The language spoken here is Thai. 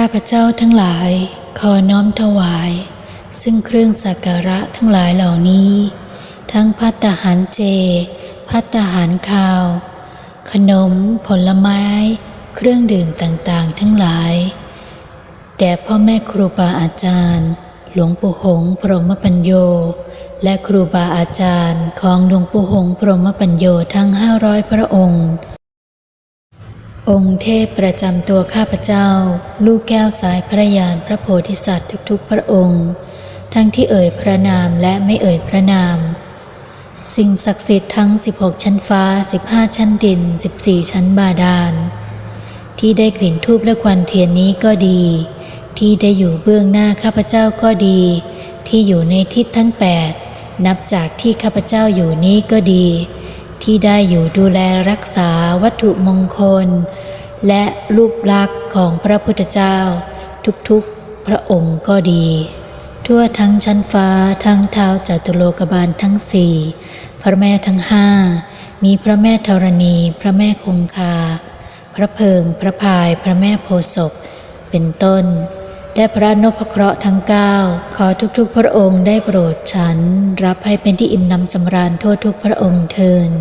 ข้าพเจ้าทั้งหลาย ขอน้อมถวาย ซึ่งเครื่องสักการะทั้งหลายเหล่านี้ ทั้งพัตตาหารเจ พัตตาหารข้าว ขนม ผลไม้ เครื่องดื่มต่างๆ ทั้งหลาย แด่พ่อแม่ครูบาอาจารย์ หลวงปู่หงพรหมปัญโย และครูบาอาจารย์ของหลวงปู่หงพรหมปัญโยทั้งห้าร้อยพระองค์ องค์เทพประจำตัวข้าพเจ้า ลูกแก้วสายพระยานพระโพธิสัตว์ทุกๆ พระองค์ ทั้งที่เอ่ยพระนามและไม่เอ่ยพระนาม สิ่งศักดิ์สิทธิ์ทั้ง 16 ชั้นฟ้า 15 ชั้นดิน 14 ชั้นบาดาล ที่ได้กลิ่นทูบและควันเทียนนี้ก็ดี ที่ได้อยู่เบื้องหน้าข้าพเจ้าก็ดี ที่อยู่ในทิศทั้งแปดนับจากที่ข้าพเจ้าอยู่นี้ก็ดี ที่ได้อยู่ดูแลรักษาวัตถุมงคล และรูปลักษณ์ของพระพุทธเจ้า ทุกๆพระองค์ก็ดี ทั่วทั้งชั้นฟ้าทั้งเท้าจตุโลกบาลทั้งสี่พระแม่ทั้งห้ามีพระแม่ธรณี พระแม่คงคา พระเพิง พระพาย พระแม่โพศพเป็นต้น และพระนพเคราะห์ทั้งเก้าขอทุกๆ พระองค์ได้โปรดฉัน รับให้เป็นที่อิ่มนำสำราญทั่วทุกพระองค์เทิน